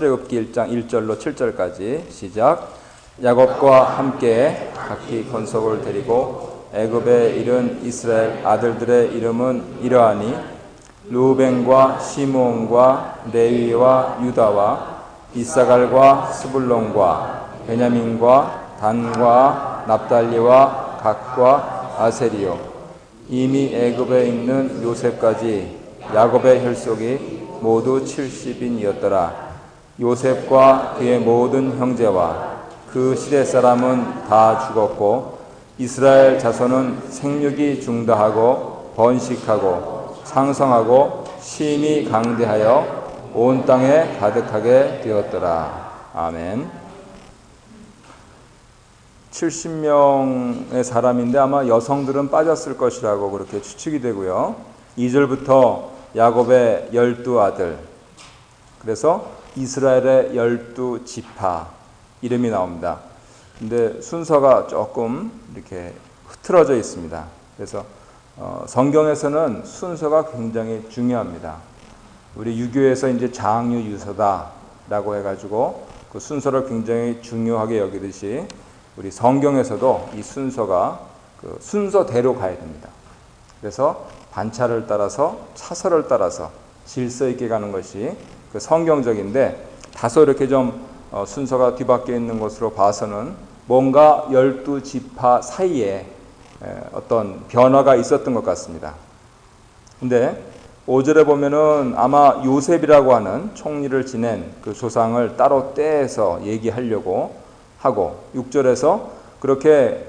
출애굽기 1장 1절로 7절까지 시작. 야곱과 함께 각기 권속을 데리고 애굽에 이른 이스라엘 아들들의 이름은 이러하니 루벤과 시므온과 레위와 유다와 이사갈과 스불론과 베냐민과 단과 납달리와 각과 아세리요 이미 애굽에 있는 요셉까지 야곱의 혈속이 모두 70인이었더라 요셉과 그의 모든 형제와 그 시대 사람은 다 죽었고 이스라엘 자손은 생육이 중다하고 번식하고 상성하고 심히 강대하여 온 땅에 가득하게 되었더라. 아멘. 70명의 사람인데 아마 여성들은 빠졌을 것이라고 그렇게 추측이 되고요. 2절부터 야곱의 열두 아들, 그래서 이스라엘의 열두 지파 이름이 나옵니다. 근데 순서가 조금 이렇게 흐트러져 있습니다. 그래서 어, 성경에서는 순서가 굉장히 중요합니다. 우리 유교에서 이제 장유 유서다라고 해가지고 그 순서를 굉장히 중요하게 여기듯이 우리 성경에서도 이 순서가 그 순서대로 가야 됩니다. 그래서 반차를 따라서 차서를 따라서 질서 있게 가는 것이 그 성경적인데 다소 이렇게 좀 어, 순서가 뒤바뀌어 있는 것으로 봐서는 뭔가 열두 지파 사이에 어떤 변화가 있었던 것 같습니다. 근데 5절에 보면은 아마 요셉이라고 하는 총리를 지낸 그 조상을 따로 떼서 얘기하려고 하고 6절에서 그렇게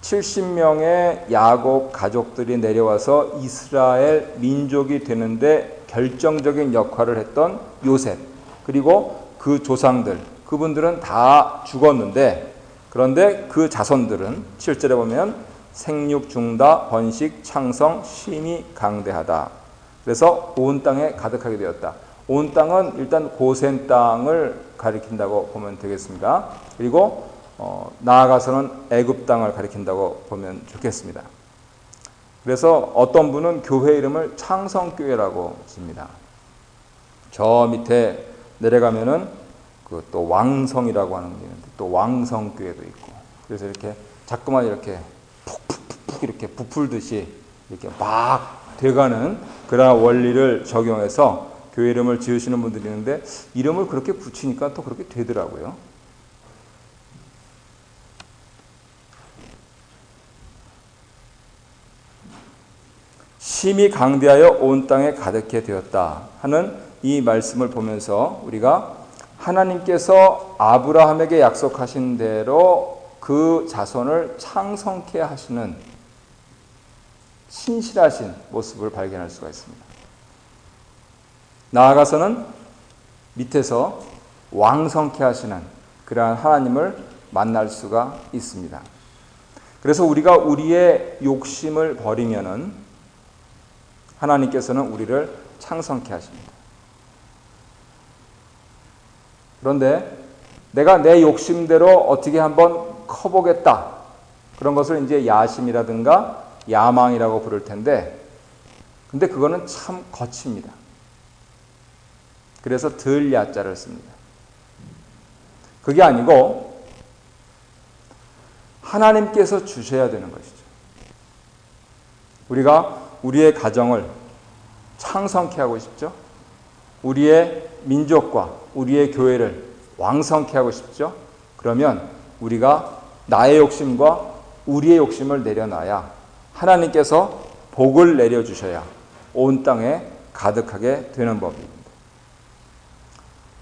70명의 야곱 가족들이 내려와서 이스라엘 민족이 되는데 결정적인 역할을 했던 요셉 그리고 그 조상들 그분들은 다 죽었는데 그런데 그 자손들은 7절에 보면 생육 중다 번식 창성 심히 강대하다. 그래서 온 땅에 가득하게 되었다. 온 땅은 일단 고센 땅을 가리킨다고 보면 되겠습니다. 그리고 어, 나아가서는 애굽 땅을 가리킨다고 보면 좋겠습니다. 그래서 어떤 분은 교회 이름을 창성교회라고 칩니다. 저 밑에 내려가면은 그 또 왕성이라고 하는 게 있는데 또 왕성교회도 있고 그래서 이렇게 자꾸만 이렇게 푹푹푹 이렇게 부풀듯이 이렇게 막 돼가는 그런 원리를 적용해서 교회 이름을 지으시는 분들이 있는데 이름을 그렇게 붙이니까 또 그렇게 되더라고요. 심히 강대하여 온 땅에 가득해 되었다 하는 이 말씀을 보면서 우리가 하나님께서 아브라함에게 약속하신 대로 그 자손을 창성케 하시는 신실하신 모습을 발견할 수가 있습니다. 나아가서는 밑에서 왕성케 하시는 그러한 하나님을 만날 수가 있습니다. 그래서 우리가 우리의 욕심을 버리면은 하나님께서는 우리를 창성케 하십니다. 그런데 내가 내 욕심대로 어떻게 한번 커보겠다. 그런 것을 이제 야심이라든가 야망이라고 부를 텐데, 근데 그거는 참 거칩니다. 그래서 덜 야자를 씁니다. 그게 아니고, 하나님께서 주셔야 되는 것이죠. 우리가 우리의 가정을 창성케 하고 싶죠? 우리의 민족과 우리의 교회를 왕성케 하고 싶죠? 그러면 우리가 나의 욕심과 우리의 욕심을 내려놔야 하나님께서 복을 내려주셔야 온 땅에 가득하게 되는 법입니다.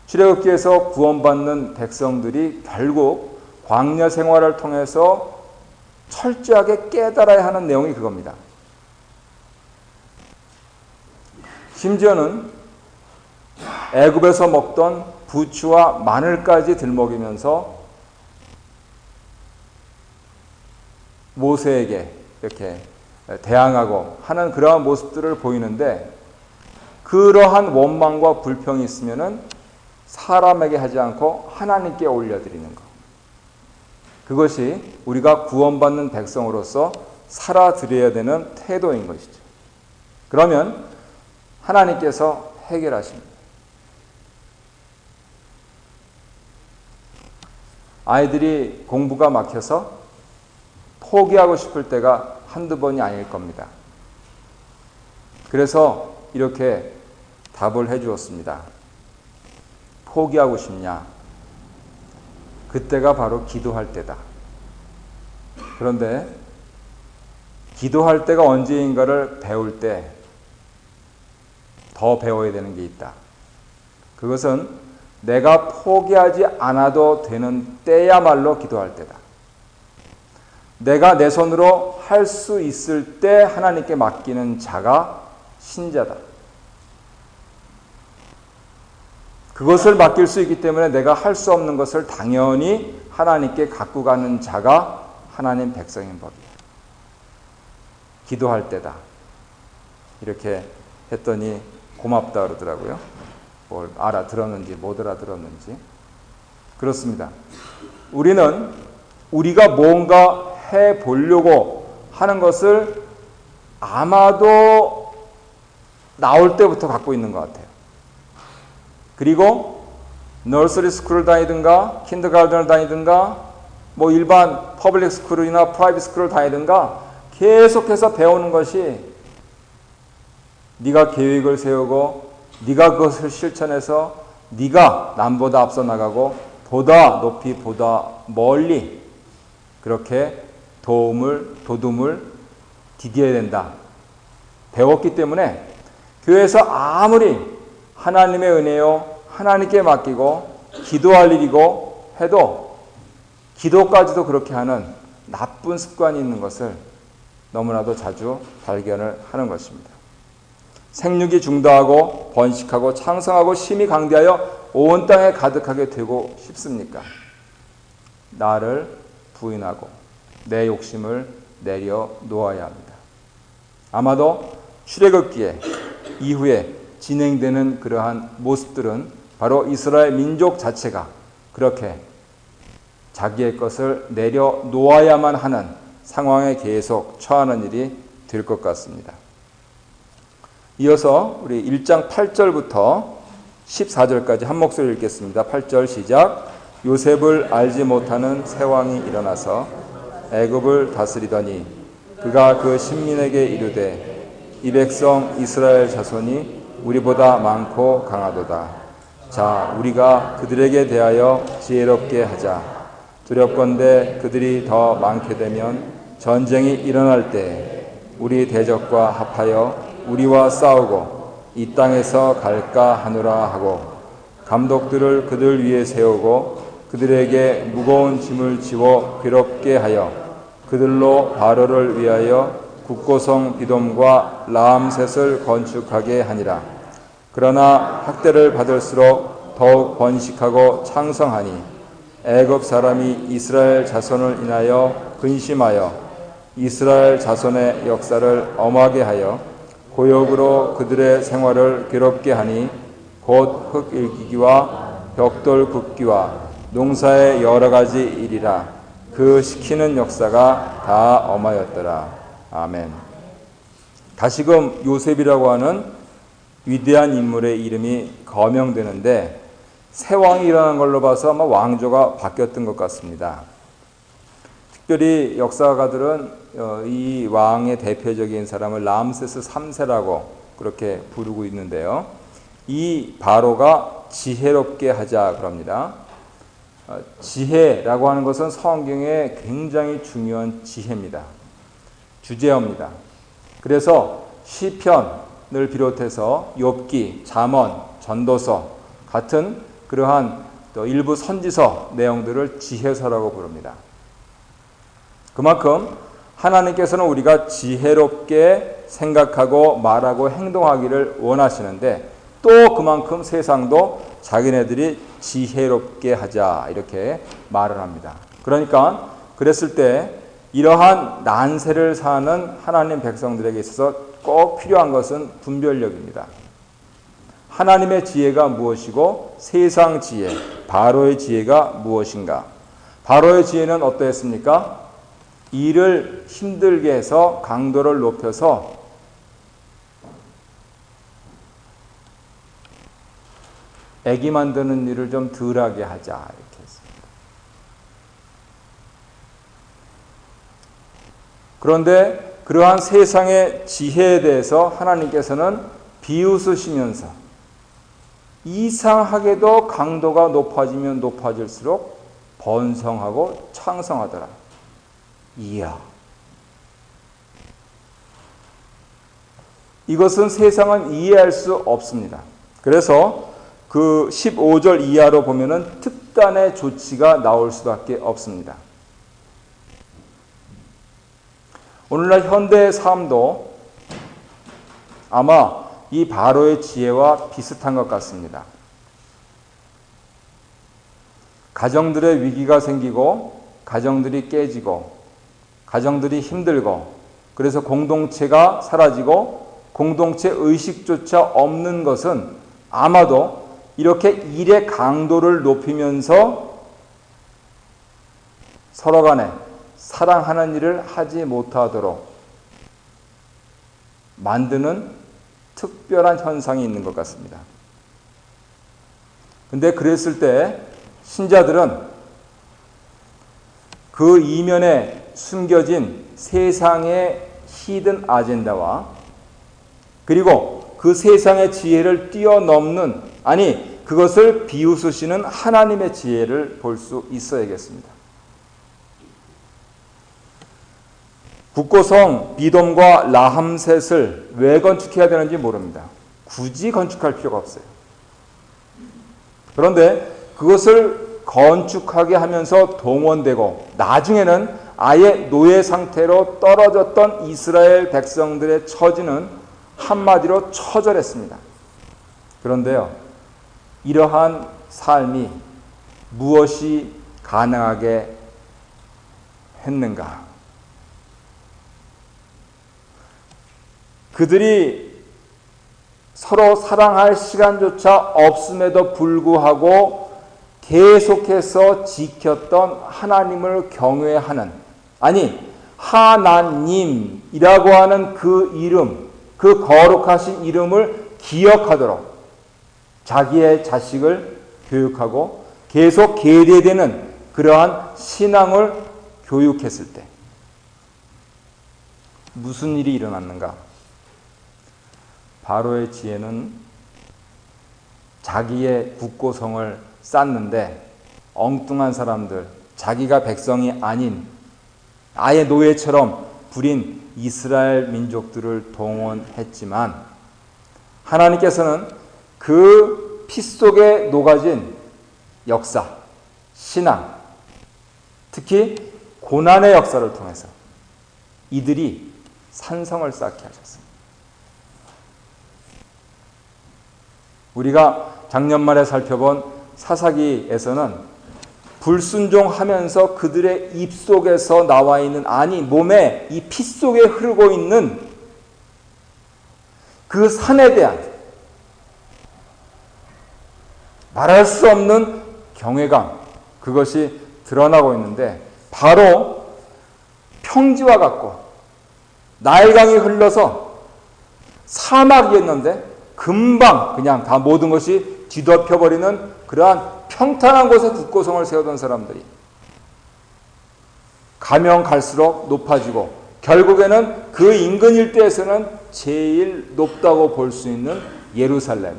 출애굽기에서 구원받는 백성들이 결국 광야 생활을 통해서 철저하게 깨달아야 하는 내용이 그겁니다. 심지어는 애굽에서 먹던 부추와 마늘까지 들먹이면서 모세에게 이렇게 대항하고 하는 그러한 모습들을 보이는데 그러한 원망과 불평이 있으면은 사람에게 하지 않고 하나님께 올려드리는 것. 그것이 우리가 구원받는 백성으로서 살아드려야 되는 태도인 것이죠. 그러면 하나님께서 해결하십니다. 아이들이 공부가 막혀서 포기하고 싶을 때가 한두 번이 아닐 겁니다. 그래서 이렇게 답을 해 주었습니다. 포기하고 싶냐? 그때가 바로 기도할 때다. 그런데 기도할 때가 언제인가를 배울 때 더 배워야 되는 게 있다. 그것은 내가 포기하지 않아도 되는 때야말로 기도할 때다. 내가 내 손으로 할 수 있을 때 하나님께 맡기는 자가 신자다. 그것을 맡길 수 있기 때문에 내가 할 수 없는 것을 당연히 하나님께 갖고 가는 자가 하나님 백성인 법이야. 기도할 때다. 이렇게 했더니 고맙다 그러더라고요. 뭘 알아들었는지 못 알아들었는지. 그렇습니다. 우리는 우리가 뭔가 해 보려고 하는 것을 아마도 나올 때부터 갖고 있는 것 같아요. 그리고 너스리 스쿨을 다니든가 킨더가든을 다니든가 뭐 일반 퍼블릭 스쿨이나 프라이빗 스쿨을 다니든가 계속해서 배우는 것이 네가 계획을 세우고 네가 그것을 실천해서 네가 남보다 앞서 나가고 보다 높이 보다 멀리 그렇게 도움을 도둠을 디뎌야 된다. 배웠기 때문에 교회에서 아무리 하나님의 은혜요 하나님께 맡기고 기도할 일이고 해도 기도까지도 그렇게 하는 나쁜 습관이 있는 것을 너무나도 자주 발견을 하는 것입니다. 생육이 중다하고 번식하고 창성하고 심히 강대하여 온 땅에 가득하게 되고 싶습니까? 나를 부인하고 내 욕심을 내려 놓아야 합니다. 아마도 출애굽기에 이후에 진행되는 그러한 모습들은 바로 이스라엘 민족 자체가 그렇게 자기의 것을 내려 놓아야만 하는 상황에 계속 처하는 일이 될 것 같습니다. 이어서 우리 1장 8절부터 14절까지 한 목소리 읽겠습니다. 8절 시작. 요셉을 알지 못하는 새 왕이 일어나서 애굽을 다스리더니 그가 그 신민에게 이르되 이 백성 이스라엘 자손이 우리보다 많고 강하도다. 자, 우리가 그들에게 대하여 지혜롭게 하자. 두렵건대 그들이 더 많게 되면 전쟁이 일어날 때 우리 대적과 합하여 우리와 싸우고 이 땅에서 갈까 하노라 하고 감독들을 그들 위에 세우고 그들에게 무거운 짐을 지워 괴롭게 하여 그들로 바로를 위하여 국고성 비돔과 라암셋을 건축하게 하니라. 그러나 학대를 받을수록 더욱 번식하고 창성하니 애굽 사람이 이스라엘 자손을 인하여 근심하여 이스라엘 자손의 역사를 엄하게 하여 고역으로 그들의 생활을 괴롭게 하니 곧 흙일기기와 벽돌 굽기와 농사의 여러 가지 일이라 그 시키는 역사가 다 엄하였더라. 아멘. 다시금 요셉이라고 하는 위대한 인물의 이름이 거명되는데 새 왕이 일어난 걸로 봐서 아마 왕조가 바뀌었던 것 같습니다. 특별히 역사가들은 어, 이 왕의 대표적인 사람을 람세스 3세라고 그렇게 부르고 있는데요. 이 바로가 지혜롭게 하자 그럽니다. 어, 지혜라고 하는 것은 성경에 굉장히 중요한 지혜입니다. 주제어입니다. 그래서 시편을 비롯해서 욥기, 잠언, 전도서 같은 그러한 또 일부 선지서 내용들을 지혜서라고 부릅니다. 그만큼 하나님께서는 우리가 지혜롭게 생각하고 말하고 행동하기를 원하시는데 또 그만큼 세상도 자기네들이 지혜롭게 하자 이렇게 말을 합니다. 그러니까 그랬을 때 이러한 난세를 사는 하나님 백성들에게 있어서 꼭 필요한 것은 분별력입니다. 하나님의 지혜가 무엇이고 세상 지혜, 바로의 지혜가 무엇인가? 바로의 지혜는 어떠했습니까? 일을 힘들게 해서 강도를 높여서 애기 만드는 일을 좀 덜하게 하자 이렇게 했습니다. 그런데 그러한 세상의 지혜에 대해서 하나님께서는 비웃으시면서 이상하게도 강도가 높아지면 높아질수록 번성하고 창성하더라. 이야. 이것은 세상은 이해할 수 없습니다. 그래서 그 15절 이하로 보면은 특단의 조치가 나올 수밖에 없습니다. 오늘날 현대의 삶도 아마 이 바로의 지혜와 비슷한 것 같습니다. 가정들의 위기가 생기고 가정들이 깨지고 가정들이 힘들고 그래서 공동체가 사라지고 공동체 의식조차 없는 것은 아마도 이렇게 일의 강도를 높이면서 서로 간에 사랑하는 일을 하지 못하도록 만드는 특별한 현상이 있는 것 같습니다. 근데 그랬을 때 신자들은 그 이면에 숨겨진 세상의 히든 아젠다와 그리고 그 세상의 지혜를 뛰어넘는 아니 그것을 비웃으시는 하나님의 지혜를 볼 수 있어야겠습니다. 국고성 비돔과 라함셋을 왜 건축해야 되는지 모릅니다. 굳이 건축할 필요가 없어요. 그런데 그것을 건축하게 하면서 동원되고 나중에는 아예 노예 상태로 떨어졌던 이스라엘 백성들의 처지는 한마디로 처절했습니다. 그런데요, 이러한 삶이 무엇이 가능하게 했는가? 그들이 서로 사랑할 시간조차 없음에도 불구하고 계속해서 지켰던 하나님을 경외하는, 아니, 하나님이라고 하는 그 이름, 그 거룩하신 이름을 기억하도록 자기의 자식을 교육하고 계속 계대되는 그러한 신앙을 교육했을 때 무슨 일이 일어났는가? 바로의 지혜는 자기의 국고성을 쌓는데 엉뚱한 사람들, 자기가 백성이 아닌 아예 노예처럼 부린 이스라엘 민족들을 동원했지만 하나님께서는 그 피 속에 녹아진 역사, 신앙, 특히 고난의 역사를 통해서 이들이 산성을 쌓게 하셨습니다. 우리가 작년 말에 살펴본 사사기에서는 불순종하면서 그들의 입 속에서 나와 있는 아니 몸에 이 피 속에 흐르고 있는 그 산에 대한 말할 수 없는 경외감 그것이 드러나고 있는데 바로 평지와 같고 나일강이 흘러서 사막이었는데 금방 그냥 다 모든 것이 뒤덮여버리는 그러한 평탄한 곳에 국고성을 세우던 사람들이 가면 갈수록 높아지고 결국에는 그 인근 일대에서는 제일 높다고 볼 수 있는 예루살렘에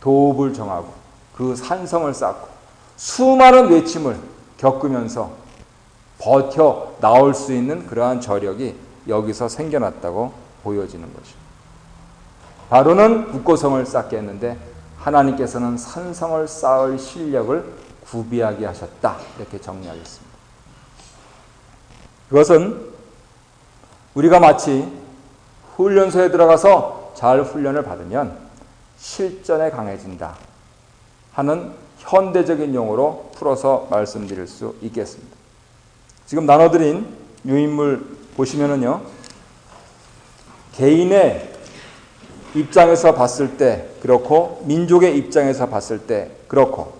도읍을 정하고 그 산성을 쌓고 수많은 외침을 겪으면서 버텨 나올 수 있는 그러한 저력이 여기서 생겨났다고 보여지는 것입니다. 바로는 국고성을 쌓게 했는데 하나님께서는 산성을 쌓을 실력을 구비하게 하셨다. 이렇게 정리하겠습니다. 그것은 우리가 마치 훈련소에 들어가서 잘 훈련을 받으면 실전에 강해진다 하는 현대적인 용어로 풀어서 말씀드릴 수 있겠습니다. 지금 나눠드린 유인물 보시면은요, 개인의 입장에서 봤을 때 그렇고 민족의 입장에서 봤을 때 그렇고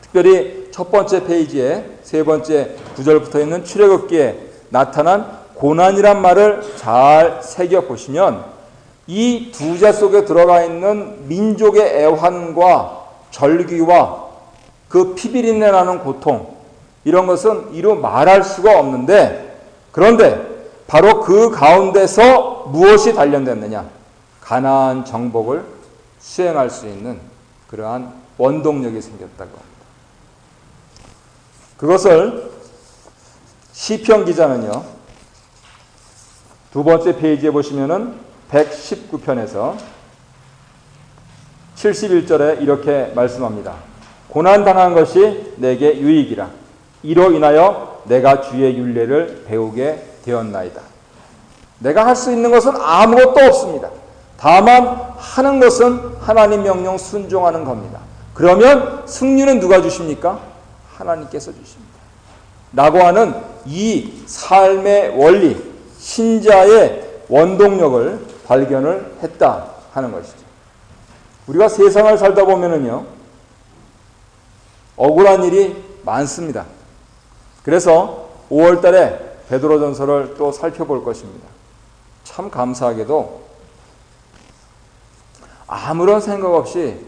특별히 첫 번째 페이지에 세 번째 구절부터 있는 출애굽기에 나타난 고난이란 말을 잘 새겨 보시면 이 두자 속에 들어가 있는 민족의 애환과 절기와 그 피비린내 나는 고통 이런 것은 이루 말할 수가 없는데 그런데 바로 그 가운데서 무엇이 단련됐느냐? 가나안 정복을 수행할 수 있는 그러한 원동력이 생겼다고 합니다. 그것을 시편 기자는요. 두 번째 페이지에 보시면은 119편에서 71절에 이렇게 말씀합니다. 고난 당한 것이 내게 유익이라. 이로 인하여 내가 주의 윤례를 배우게 되었나이다. 내가 할 수 있는 것은 아무것도 없습니다. 다만 하는 것은 하나님 명령 순종하는 겁니다. 그러면 승리는 누가 주십니까? 하나님께서 주십니다. 라고 하는 이 삶의 원리, 신자의 원동력을 발견을 했다 하는 것이죠. 우리가 세상을 살다 보면은요, 억울한 일이 많습니다. 그래서 5월 달에 베드로 전서를 또 살펴볼 것입니다. 참 감사하게도 아무런 생각 없이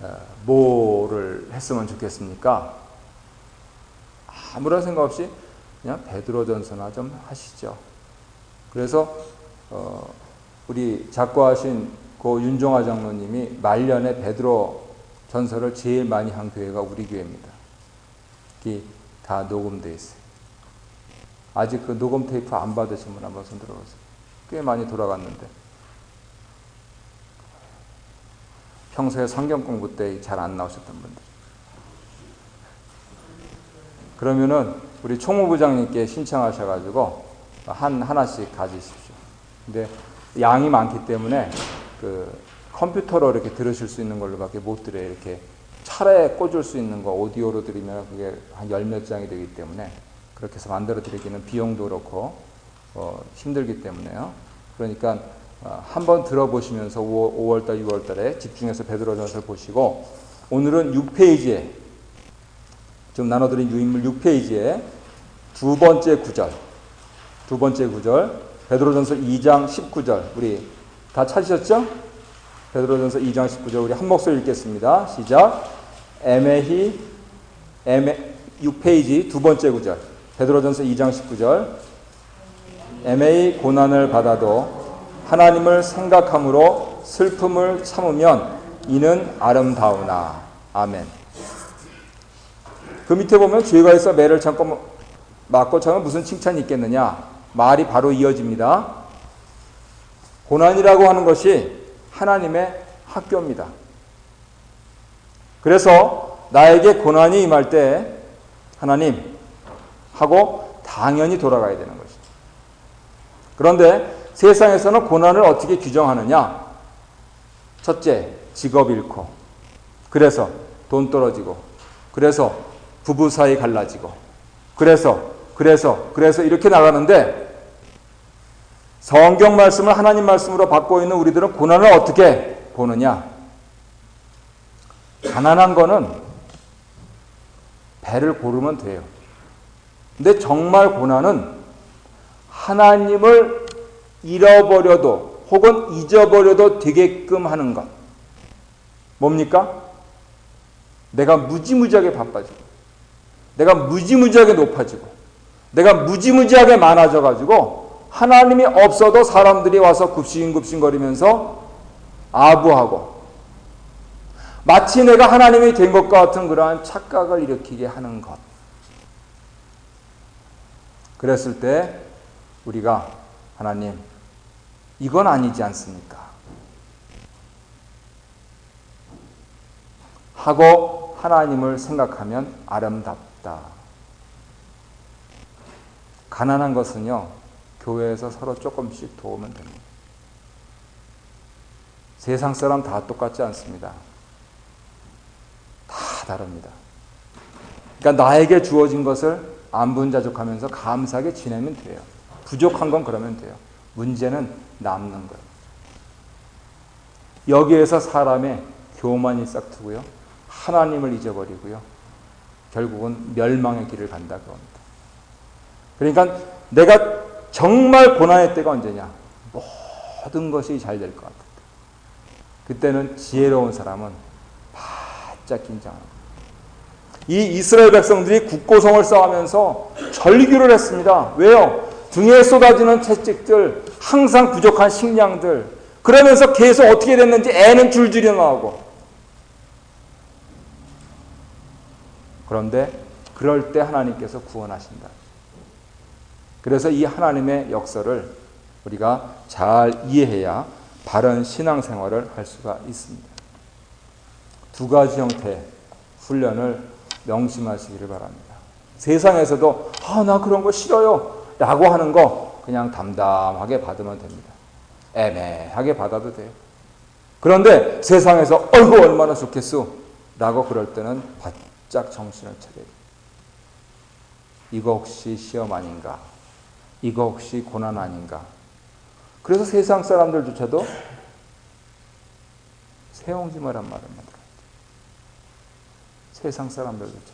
어, 뭐를 했으면 좋겠습니까? 아무런 생각 없이 그냥 베드로 전서나 좀 하시죠. 그래서 어, 우리 작고하신 고 윤종화 장로님이 말년에 베드로 전서를 제일 많이 한 교회가 우리 교회입니다. 이게 다 녹음돼 있어요. 아직 그 녹음 테이프 안 받으신 분 한번 손 들어보세요. 꽤 많이 돌아갔는데. 평소에 성경 공부 때 잘 안 나오셨던 분들. 그러면은 우리 총무부장님께 신청하셔가지고 한 하나씩 가지십시오. 근데 양이 많기 때문에 그 컴퓨터로 이렇게 들으실 수 있는 걸로밖에 못 들어요. 이렇게 차례에 꽂을 수 있는 거 오디오로 들으면 그게 한 열 몇 장이 되기 때문에 그렇게 해서 만들어 드리기는 비용도 그렇고 어, 힘들기 때문에요. 그러니까 어, 한번 들어보시면서 5월, 달 6월 달에 집중해서 베드로전서를 보시고 오늘은 6페이지에 좀 나눠드린 유인물 6페이지에 두 번째 구절 두 번째 구절 베드로전서 2장 19절 우리 다 찾으셨죠? 베드로전서 2장 19절 우리 한 목소리 읽겠습니다. 시작. 애매히 애매 6페이지 두 번째 구절. 베드로전서 2장 19절. 애매히 고난을 받아도 하나님을 생각함으로 슬픔을 참으면 이는 아름다우나. 아멘. 그 밑에 보면 죄가 있어 매를 참고 맞고 참으면 무슨 칭찬이 있겠느냐? 말이 바로 이어집니다. 고난이라고 하는 것이 하나님의 학교입니다. 그래서 나에게 고난이 임할 때 하나님 하고 당연히 돌아가야 되는 것이죠. 그런데 세상에서는 고난을 어떻게 규정하느냐? 첫째, 직업 잃고, 그래서 돈 떨어지고, 그래서 부부 사이 갈라지고, 그래서, 그래서, 그래서 이렇게 나가는데 성경 말씀을 하나님 말씀으로 받고 있는 우리들은 고난을 어떻게 보느냐? 가난한 거는 배를 고르면 돼요. 근데 정말 고난은 하나님을 잃어버려도 혹은 잊어버려도 되게끔 하는 것. 뭡니까? 내가 무지무지하게 바빠지고, 내가 무지무지하게 높아지고, 내가 무지무지하게 많아져가지고, 하나님이 없어도 사람들이 와서 굽신굽신거리면서 아부하고 마치 내가 하나님이 된것 같은 그러한 착각을 일으키게 하는 것. 그랬을 때 우리가 하나님 이건 아니지 않습니까? 하고 하나님을 생각하면 아름답다. 가난한 것은요, 교회에서 서로 조금씩 도우면 됩니다. 세상 사람 다 똑같지 않습니다. 다 다릅니다. 그러니까 나에게 주어진 것을 안분자족하면서 감사하게 지내면 돼요. 부족한 건 그러면 돼요. 문제는 남는 거예요. 여기에서 사람의 교만이 싹트고요. 하나님을 잊어버리고요. 결국은 멸망의 길을 간다 그럽니다. 그러니까 내가 정말 고난의 때가 언제냐? 모든 것이 잘 될것 때. 그때는 지혜로운 사람은 바짝 긴장합니다. 이 이스라엘 백성들이 국고성을 쌓으면서 절규를 했습니다. 왜요? 등에 쏟아지는 채찍들, 항상 부족한 식량들, 그러면서 계속 어떻게 됐는지 애는 줄줄이 나오고. 그런데 그럴 때 하나님께서 구원하신다. 그래서 이 하나님의 역사를 우리가 잘 이해해야 바른 신앙생활을 할 수가 있습니다. 두 가지 형태 훈련을 명심하시기를 바랍니다. 세상에서도 아, 나 그런 거 싫어요. 라고 하는 거 그냥 담담하게 받으면 됩니다. 애매하게 받아도 돼요. 그런데 세상에서 어이구 얼마나 좋겠소. 라고 그럴 때는 바짝 정신을 차려야 돼요. 이거 혹시 시험 아닌가? 이거 혹시 고난 아닌가? 그래서 세상 사람들조차도 세옹지마란 말을 만들어요. 세상 사람들조차.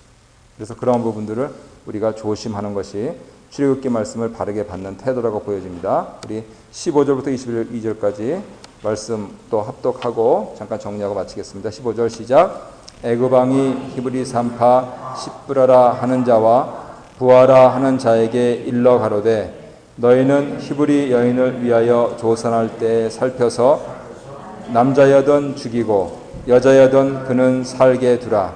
그래서 그런 부분들을 우리가 조심하는 것이 출애굽기 말씀을 바르게 받는 태도라고 보여집니다. 우리 15절부터 21절까지 말씀 또 합독하고 잠깐 정리하고 마치겠습니다. 15절 시작. 애굽왕이 히브리 산파 십브라라 하는 자와 부하라 하는 자에게 일러 가로되 너희는 히브리 여인을 위하여 조선할 때 살펴서 남자여든 죽이고 여자여든 그는 살게 두라.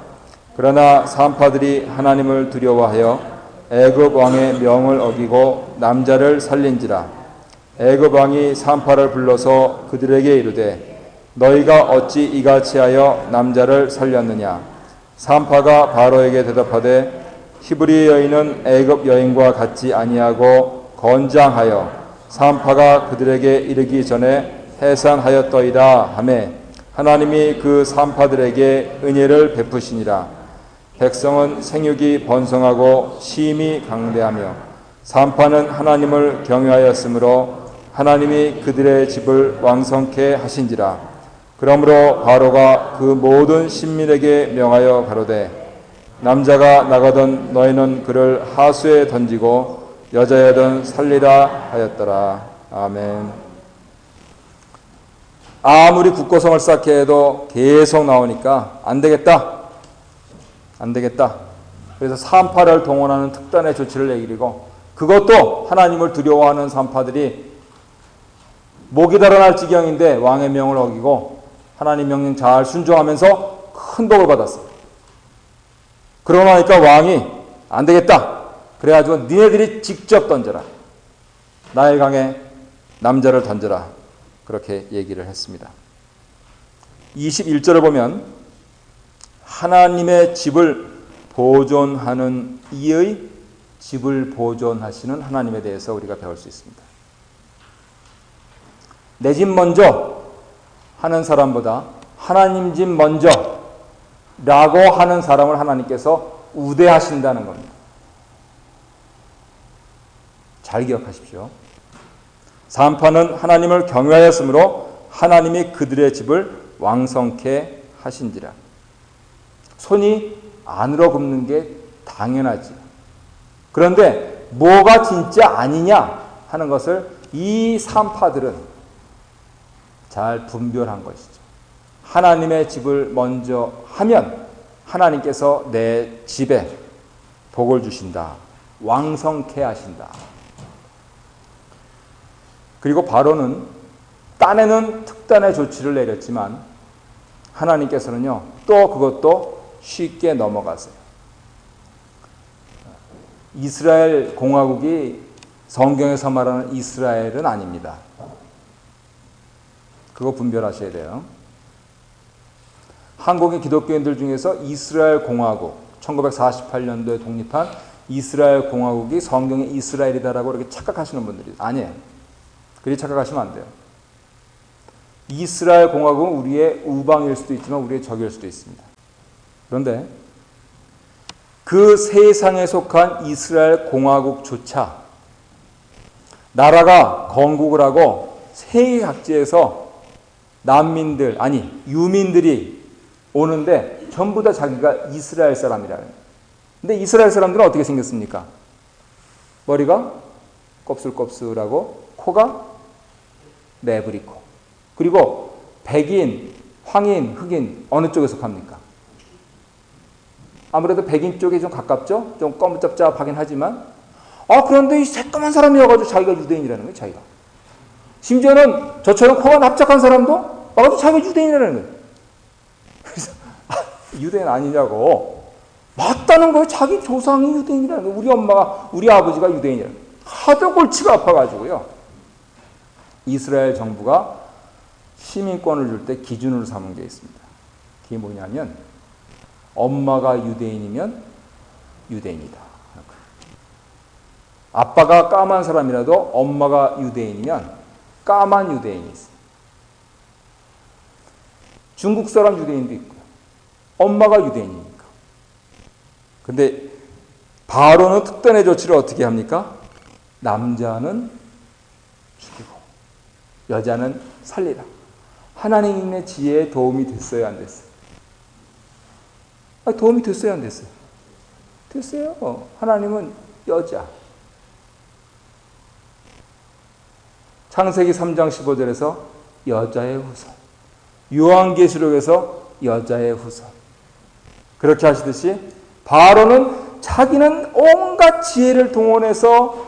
그러나 산파들이 하나님을 두려워하여 애굽 왕의 명을 어기고 남자를 살린지라. 애굽 왕이 산파를 불러서 그들에게 이르되 너희가 어찌 이같이 하여 남자를 살렸느냐? 산파가 바로에게 대답하되 히브리 여인은 애굽 여인과 같지 아니하고 건장하여 산파가 그들에게 이르기 전에 해산하였더이다 하매 하나님이 그 산파들에게 은혜를 베푸시니라 백성은 생육이 번성하고 심히 강대하며 산파는 하나님을 경외하였으므로 하나님이 그들의 집을 왕성케 하신지라 그러므로 바로가 그 모든 신민에게 명하여 가로되 남자가 나가던 너희는 그를 하수에 던지고 여자여든 살리라 하였더라. 아멘. 아무리 국고성을 쌓게 해도 계속 나오니까 안 되겠다. 안 되겠다. 그래서 산파를 동원하는 특단의 조치를 내리고 그것도 하나님을 두려워하는 산파들이 목이 달아날 지경인데 왕의 명을 어기고 하나님 명령 잘 순종하면서 큰 복을 받았어요. 그러고 나니까 왕이 안 되겠다. 그래가지고 니네들이 직접 던져라. 나의 강에 남자를 던져라. 그렇게 얘기를 했습니다. 21절을 보면 하나님의 집을 보존하는 이의 집을 보존하시는 하나님에 대해서 우리가 배울 수 있습니다. 내 집 먼저 하는 사람보다 하나님 집 먼저 라고 하는 사람을 하나님께서 우대하신다는 겁니다. 잘 기억하십시오. 산파는 하나님을 경외하였으므로 하나님이 그들의 집을 왕성케 하신지라. 손이 안으로 굽는 게 당연하지. 그런데 뭐가 진짜 아니냐 하는 것을 이 산파들은 잘 분별한 것이죠. 하나님의 집을 먼저 하면 하나님께서 내 집에 복을 주신다. 왕성케 하신다. 그리고 바로는 딴에는 특단의 조치를 내렸지만 하나님께서는요, 또 그것도 쉽게 넘어가세요. 이스라엘 공화국이 성경에서 말하는 이스라엘은 아닙니다. 그거 분별하셔야 돼요. 한국의 기독교인들 중에서 이스라엘 공화국 1948년도에 독립한 이스라엘 공화국이 성경의 이스라엘이다라고 이렇게 착각하시는 분들이 아니에요. 그리 착각하시면 안 돼요. 이스라엘 공화국은 우리의 우방일 수도 있지만 우리의 적일 수도 있습니다. 그런데 그 세상에 속한 이스라엘 공화국조차 나라가 건국을 하고 세계 각지에서 난민들 아니 유민들이 오는데 전부 다 자기가 이스라엘 사람이라는. 근데 이스라엘 사람들은 어떻게 생겼습니까? 머리가 껍슬껍슬하고 코가 네브리코. 그리고 백인, 황인, 흑인 어느 쪽에 속합니까? 아무래도 백인 쪽에 좀 가깝죠? 좀 검짭짭하긴 하지만 아, 그런데 이 새까만 사람이어가지고 자기가 유대인이라는 거예요, 자기가. 심지어는 저처럼 코가 납작한 사람도 와가지고 자기가 유대인이라는 거예요. 그래서, 아, 유대인 아니냐고. 맞다는 거예요. 자기 조상이 유대인이라는 거예요. 우리 엄마가, 우리 아버지가 유대인이라는 거예요. 하도 골치가 아파가지고요. 이스라엘 정부가 시민권을 줄 때 기준으로 삼은 게 있습니다. 그게 뭐냐면, 엄마가 유대인이면 유대인이다. 아빠가 까만 사람이라도 엄마가 유대인이면 까만 유대인이 있어요. 중국 사람 유대인도 있고요. 엄마가 유대인이니까. 근데 바로는 특단의 조치를 어떻게 합니까? 남자는 죽이고 여자는 살리라. 하나님의 지혜에 도움이 됐어요, 안 됐어요? 아, 도움이 됐어요, 안 됐어요? 됐어요. 하나님은 여자. 창세기 3장 15절에서 여자의 후손. 요한계시록에서 여자의 후손. 그렇게 하시듯이 바로는 자기는 온갖 지혜를 동원해서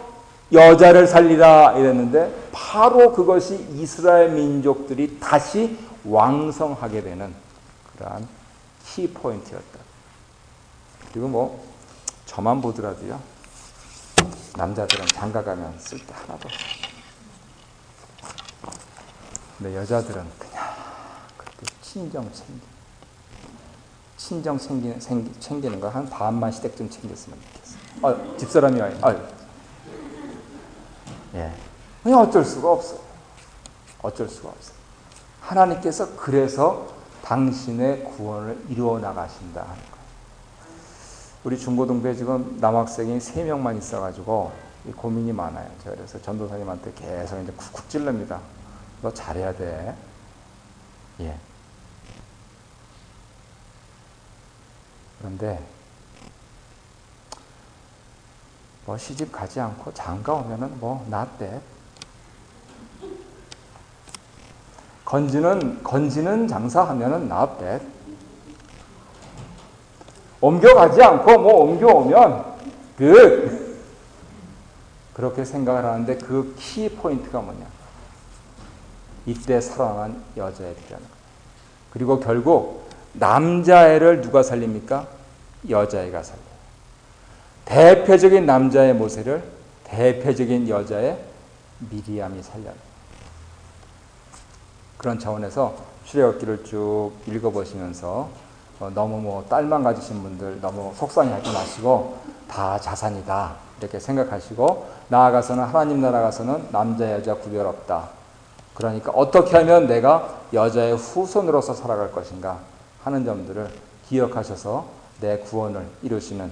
여자를 살리라 이랬는데 바로 그것이 이스라엘 민족들이 다시 왕성하게 되는 그러한 키포인트였다. 그리고 뭐 저만 보더라도요. 남자들은 장가 가면 쓸데 하나도. 근데 여자들은 그냥 그렇게 친정 챙기 친정 챙기는, 챙기, 챙기는 거 한 반만 시댁 좀 챙겼으면 좋겠어요. 아, 집사람이 아니, 아유. 예. 그냥 어쩔 수가 없어요. 어쩔 수가 없어요. 하나님께서 그래서 당신의 구원을 이루어 나가신다 하는 거예요. 우리 중고등부에 지금 남학생이 3명만 있어가지고 고민이 많아요. 제가 그래서 전도사님한테 계속 이제 쿡쿡 찔릅니다. 너 잘해야 돼. 예. 그런데 뭐 시집 가지 않고 장가 오면은 뭐 낫대. 건지는 건지는 장사하면은 낫대. 옮겨가지 않고 뭐 옮겨오면 그 그렇게 생각을 하는데 그 키 포인트가 뭐냐? 이때 살아난 여자애들이라는 거예요. 그리고 결국 남자애를 누가 살립니까? 여자애가 살려요. 대표적인 남자의 모세를 대표적인 여자의 미리암이 살려요. 그런 차원에서 출애굽기를 쭉 읽어보시면서 어, 너무 뭐 딸만 가지신 분들 너무 속상해 하지 마시고 다 자산이다 이렇게 생각하시고 나아가서는 하나님 나라 가서는 남자 여자 구별 없다. 그러니까 어떻게 하면 내가 여자의 후손으로서 살아갈 것인가 하는 점들을 기억하셔서 내 구원을 이루시는